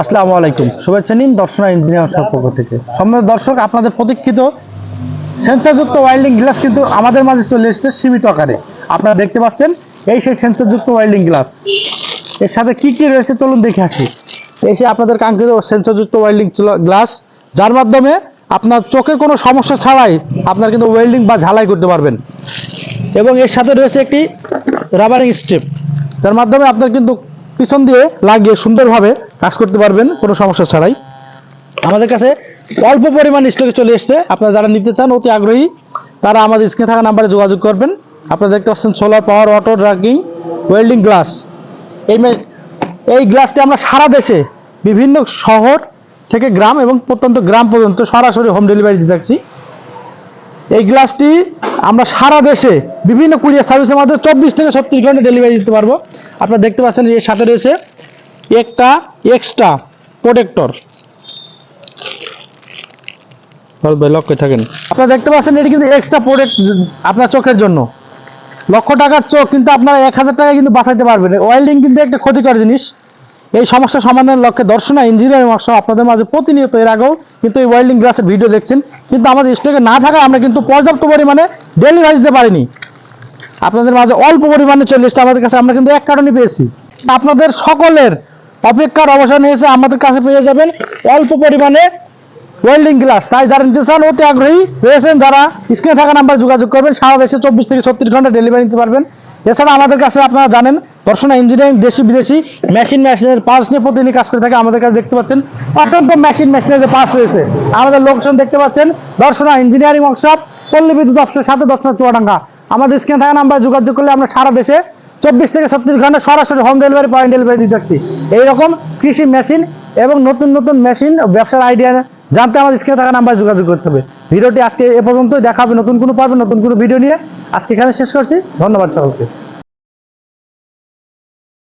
আসসালামু আলাইকুম। শুভেচ্ছা নিন দর্শনা ইঞ্জিনিয়ার পক্ষ থেকে। সম্মানিত দর্শক, আপনাদের প্রতীক্ষিত সেন্সারযুক্ত ওয়েল্ডিং গ্লাস কিন্তু আমাদের মাঝে চলে এসেছে সীমিত আকারে। আপনারা দেখতে পাচ্ছেন, এই সেই সেন্সারযুক্ত ওয়েল্ডিং গ্লাস। এর সাথে কি কি রয়েছে চলুন দেখে আসি। এই সেই আপনাদের কাঙ্ক্ষিত সেন্সারযুক্ত ওয়েল্ডিং গ্লাস, যার মাধ্যমে আপনার চোখের কোনো সমস্যা ছাড়াই আপনার কিন্তু ওয়েল্ডিং বা ঝালাই করতে পারবেন। এবং এর সাথে রয়েছে একটি রাবারিং স্ট্রিপ, যার মাধ্যমে আপনার কিন্তু পিছন দিয়ে লাগিয়ে সুন্দরভাবে কাজ করতে পারবেন, কোনো সমস্যা ছাড়াই। আমাদের কাছে অল্প পরিমাণ স্টকে চলে এসছে। আপনারা যারা নিতে চান, অতি আগ্রহী, তারা আমাদের স্ক্রিনে থাকা নাম্বারে যোগাযোগ করবেন। আপনারা দেখতে পাচ্ছেন সোলার পাওয়ার অটো ড্রাগিং ওয়েল্ডিং গ্লাস এই এই গ্লাসটি আমরা সারা দেশে, বিভিন্ন শহর থেকে গ্রাম এবং প্রত্যন্ত গ্রাম পর্যন্ত সরাসরি হোম ডেলিভারি দিতে থাকছি এই গ্লাসটি আমরা সারা দেশে বিভিন্ন কুরিয়ার সার্ভিসের মাধ্যমে চব্বিশ থেকে ছত্রিশ ঘণ্টা ডেলিভারি দিতে পারব। আপনারা দেখতে পাচ্ছেন এর সাথে রয়েছে একটা এক্সট্রা প্রোটেক্টর ভাই লক থাকেন। আপনারা দেখতে পাচ্ছেন এটি কিন্তু এক্সট্রা প্রোডাক্ট আপনার চোখের জন্য। লক্ষ টাকার চোখ কিন্তু আপনারা এক হাজার টাকা কিন্তু বাঁচাইতে পারবেন। ওয়েল্ডিং কিন্তু একটা ক্ষতিকর জিনিস। এই সমস্যা সমাধানের লক্ষ্যে দর্শনা ইঞ্জিনিয়ারিং ওয়ার্কশপ আপনাদের মাঝে প্রতিনিয়ত এর আগেও কিন্তু এই ওয়েল্ডিং গ্লাসের ভিডিও দেখছেন। কিন্তু আমাদের স্টকে না থাকায় আমরা কিন্তু পর্যাপ্ত পরিমাণে ডেলিভারি দিতে পারিনি। আপনাদের মাঝে অল্প পরিমাণে চল্লিশটা আমাদের কাছে আমরা কিন্তু এক কারণে পেয়েছি। আপনাদের সকলের অপেক্ষার অবসান হয়েছে, আমাদের কাছে পেয়ে যাবেন অল্প পরিমাণে ওয়েল্ডিং গ্লাস তাই যারা নিতে চান, অতি আগ্রহী রয়েছেন যারা। স্ক্রিনে থাকা নাম্বার যোগাযোগ করবেন। সারা দেশে চব্বিশ থেকে ছত্রিশ ঘণ্টা ডেলিভারি নিতে পারবেন। এছাড়া আমাদের কাছে আপনারা জানেন, দর্শনা ইঞ্জিনিয়ারিং দেশি বিদেশি মেশিন মেশিনের পার্টস নিয়ে প্রতিদিন কাজ করে থাকে। আমাদের কাছে দেখতে পাচ্ছেন, অসংখ্য মেশিন মেশিনের যে পার্টস রয়েছে। আমাদের লোকজন দেখতে পাচ্ছেন, দর্শনা ইঞ্জিনিয়ারিং ওয়ার্কশপ পল্লী বিদ্যুৎ অফিসের সাথে দর্শনা চুয়াডাঙ্গা। আমাদের স্ক্রিনে থাকা নাম্বার যোগাযোগ করলে আমরা সারা দেশে চব্বিশ থেকে ছত্রিশ ঘণ্টা সরাসরি হোম ডেলিভারি পয়েন্ট ডেলিভারি দিতে যাচ্ছি। এইরকম কৃষি মেশিন এবং নতুন নতুন মেশিন ব্যবসার আইডিয়া জানতে আমার স্ক্রিনে থাকা নাম্বার যোগাযোগ করতে হবে। ভিডিওটি আজকে এ পর্যন্তই। দেখাবে নতুন কোনো পারবে, নতুন কোনো ভিডিও নিয়ে। আজকে এখানে শেষ করছি। ধন্যবাদ সকলকে।